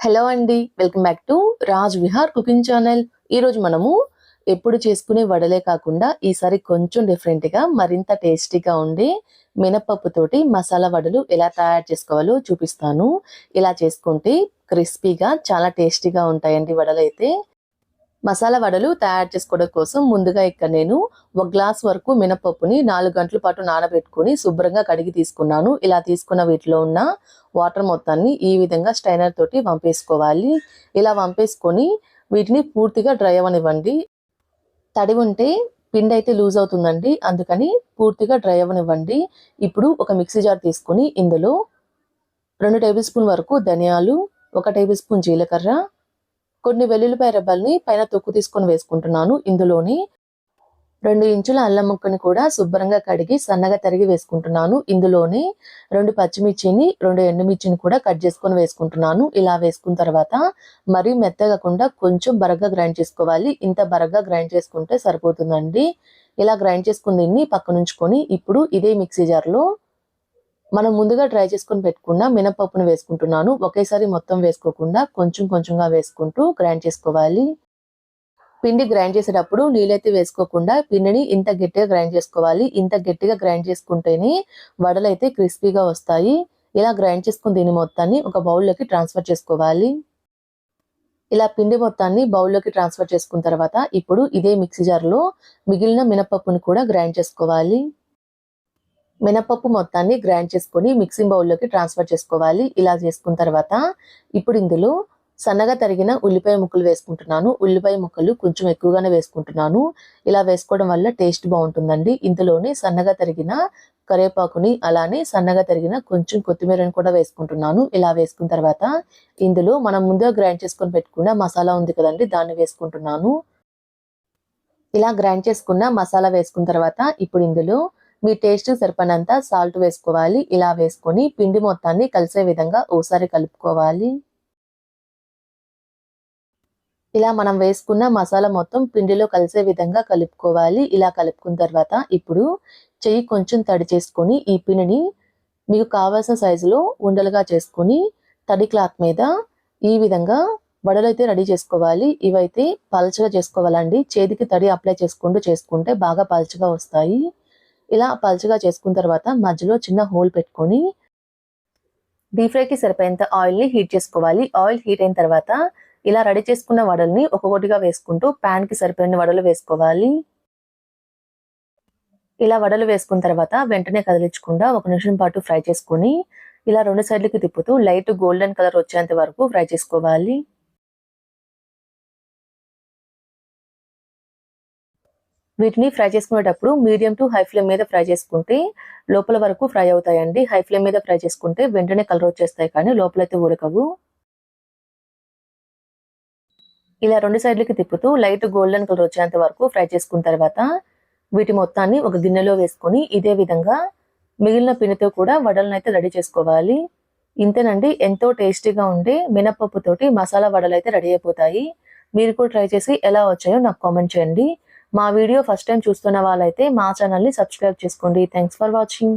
Hello అండి welcome back to Raj Vihar cooking channel. ఈరోజు మనము ఎప్పుడు చేసుకునే వడలే కాకుండా ఈసారి కొంచెం డిఫరెంట్గా మరింత టేస్టీగా ఉండే మినపప్పుతోటి మసాలా వడలు ఎలా తయారు చేసుకోవాలో చూపిస్తాను. ఇలా చేసుకుంటే క్రిస్పీగా చాలా టేస్టీగా ఉంటాయండి వడలు అయితే మసాలా వడలు తయారు చేసుకోవడం కోసం ముందుగా ఇక్కడ నేను ఒక గ్లాస్ వరకు మినపప్పుని నాలుగు గంటల పాటు నానబెట్టుకుని శుభ్రంగా కడిగి తీసుకున్నాను. ఇలా తీసుకున్న వీటిలో ఉన్న వాటర్ మొత్తాన్ని ఈ విధంగా స్టైనర్ తోటి వంపేసుకోవాలి. ఇలా వంపేసుకొని వీటిని పూర్తిగా డ్రై అవ్వనివ్వండి తడి ఉంటే పిండి అయితే లూజ్ అవుతుందండి. అందుకని పూర్తిగా డ్రై అవ్వనివ్వండి ఇప్పుడు ఒక మిక్సీ జార్ తీసుకుని ఇందులో రెండు టేబుల్ స్పూన్ వరకు ధనియాలు ఒక టేబుల్ స్పూన్ జీలకర్ర కొన్ని వెల్లుల్లిపాయ రెబ్బల్ని పైన తొక్కు తీసుకొని వేసుకుంటున్నాను. ఇందులోని రెండు ఇంచుల అల్లం ముక్కని కూడా శుభ్రంగా కడిగి సన్నగా తరిగి వేసుకుంటున్నాను. ఇందులోని రెండు పచ్చిమిర్చిని రెండు ఎండుమిర్చిని కూడా కట్ చేసుకొని వేసుకుంటున్నాను. ఇలా వేసుకున్న తర్వాత మరీ మెత్తగకుండా కొంచెం బరగ్గా గ్రైండ్ చేసుకోవాలి. ఇంత బరగ్గా గ్రైండ్ చేసుకుంటే సరిపోతుందండి. ఇలా గ్రైండ్ చేసుకుని దీన్ని పక్కనుంచుకొని ఇప్పుడు ఇదే మిక్సీ జార్లో మనం ముందుగా డ్రై చేసుకొని పెట్టుకున్న మినపప్పును వేసుకుంటున్నాను. ఒకేసారి మొత్తం వేసుకోకుండా కొంచెం కొంచెంగా వేసుకుంటూ గ్రైండ్ చేసుకోవాలి. పిండి గ్రైండ్ చేసేటప్పుడు నీళ్ళైతే వేసుకోకుండా పిండిని ఇంత గట్టిగా గ్రైండ్ చేసుకోవాలి. ఇంత గట్టిగా గ్రైండ్ చేసుకుంటేనే వడలు అయితే క్రిస్పీగా వస్తాయి. ఇలా గ్రైండ్ చేసుకుని దీని మొత్తాన్ని ఒక బౌల్లోకి ట్రాన్స్ఫర్ చేసుకోవాలి. ఇలా పిండి మొత్తాన్ని బౌల్లోకి ట్రాన్స్ఫర్ చేసుకున్న తర్వాత ఇప్పుడు ఇదే మిక్సీ జార్లో మిగిలిన మినపప్పుని కూడా గ్రైండ్ చేసుకోవాలి. మినపప్పు మొత్తాన్ని గ్రైండ్ చేసుకొని మిక్సింగ్ బౌల్లోకి ట్రాన్స్ఫర్ చేసుకోవాలి. ఇలా చేసుకున్న తర్వాత ఇప్పుడు ఇందులో సన్నగా తరిగిన ఉల్లిపాయ ముక్కలు వేసుకుంటున్నాను. ఉల్లిపాయ ముక్కలు కొంచెం ఎక్కువగానే వేసుకుంటున్నాను. ఇలా వేసుకోవడం వల్ల టేస్ట్ బాగుంటుందండి. ఇందులోనే సన్నగా తరిగిన కరివేపాకుని అలానే సన్నగా తరిగిన కొంచెం కొత్తిమీరని కూడా వేసుకుంటున్నాను. ఇలా వేసుకున్న తర్వాత ఇందులో మనం ముందుగా గ్రైండ్ చేసుకొని పెట్టుకున్న మసాలా ఉంది కదండి దాన్ని వేసుకుంటున్నాను. ఇలా గ్రైండ్ చేసుకున్న మసాలా వేసుకున్న తర్వాత ఇప్పుడు ఇందులో మీ టేస్ట్ సరిపడినంత సాల్ట్ వేసుకోవాలి. ఇలా వేసుకొని పిండి మొత్తాన్ని కలిసే విధంగా ఓసారి కలుపుకోవాలి. ఇలా మనం వేసుకున్న మసాలా మొత్తం పిండిలో కలిసే విధంగా కలుపుకోవాలి. ఇలా కలుపుకున్న తర్వాత ఇప్పుడు చెయ్యి కొంచెం తడి చేసుకొని ఈ పిండిని మీకు కావాల్సిన సైజులో ఉండలుగా చేసుకొని తడి క్లాత్ మీద ఈ విధంగా వడలు అయితే రెడీ చేసుకోవాలి. ఇవైతే పల్చగా చేసుకోవాలండి. చేతికి తడి అప్లై చేసుకుంటూ చేసుకుంటే బాగా పల్చగా వస్తాయి. ఇలా పల్చగా చేసుకున్న తర్వాత మధ్యలో చిన్న హోల్ పెట్టుకొని డీప్ ఫ్రైకి సరిపోయేంత ఆయిల్ని హీట్ చేసుకోవాలి. ఆయిల్ హీట్ అయిన తర్వాత ఇలా రెడీ చేసుకున్న వడల్ని ఒక్కొక్కటిగా వేసుకుంటూ ప్యాన్కి సరిపోయిన వడలు వేసుకోవాలి. ఇలా వడలు వేసుకున్న తర్వాత వెంటనే కదిలించకుండా ఒక నిమిషం పాటు ఫ్రై చేసుకొని ఇలా రెండు సైడ్లకి తిప్పుతూ లైట్ గోల్డెన్ కలర్ వచ్చేంత వరకు ఫ్రై చేసుకోవాలి. వీటిని ఫ్రై చేసుకునేటప్పుడు మీడియం టు హై ఫ్లేమ్ మీద ఫ్రై చేసుకుంటే లోపల వరకు ఫ్రై అవుతాయండి. హై ఫ్లేమ్ మీద ఫ్రై చేసుకుంటే వెంటనే కలర్ వచ్చేస్తాయి కానీ లోపలైతే ఉడకవు. ఇలా రెండు సైడ్లకి తిప్పుతూ లైట్ గోల్డెన్ కలర్ వచ్చేంత వరకు ఫ్రై చేసుకున్న తర్వాత వీటి మొత్తాన్ని ఒక గిన్నెలో వేసుకొని ఇదే విధంగా మిగిలిన పిండితో కూడా వడలనైతే అయితే రెడీ చేసుకోవాలి. ఇంతేనండి. ఎంతో టేస్టీగా ఉండే మినపప్పుతోటి మసాలా వడలు అయితే రెడీ అయిపోతాయి. మీరు కూడా ట్రై చేసి ఎలా వచ్చాయో నాకు కామెంట్ చేయండి. మా వీడియో ఫస్ట్ టైం చూస్తున్న వాళ్ళైతే మా ఛానల్ని సబ్స్క్రైబ్ చేసుకోండి. Thanks for watching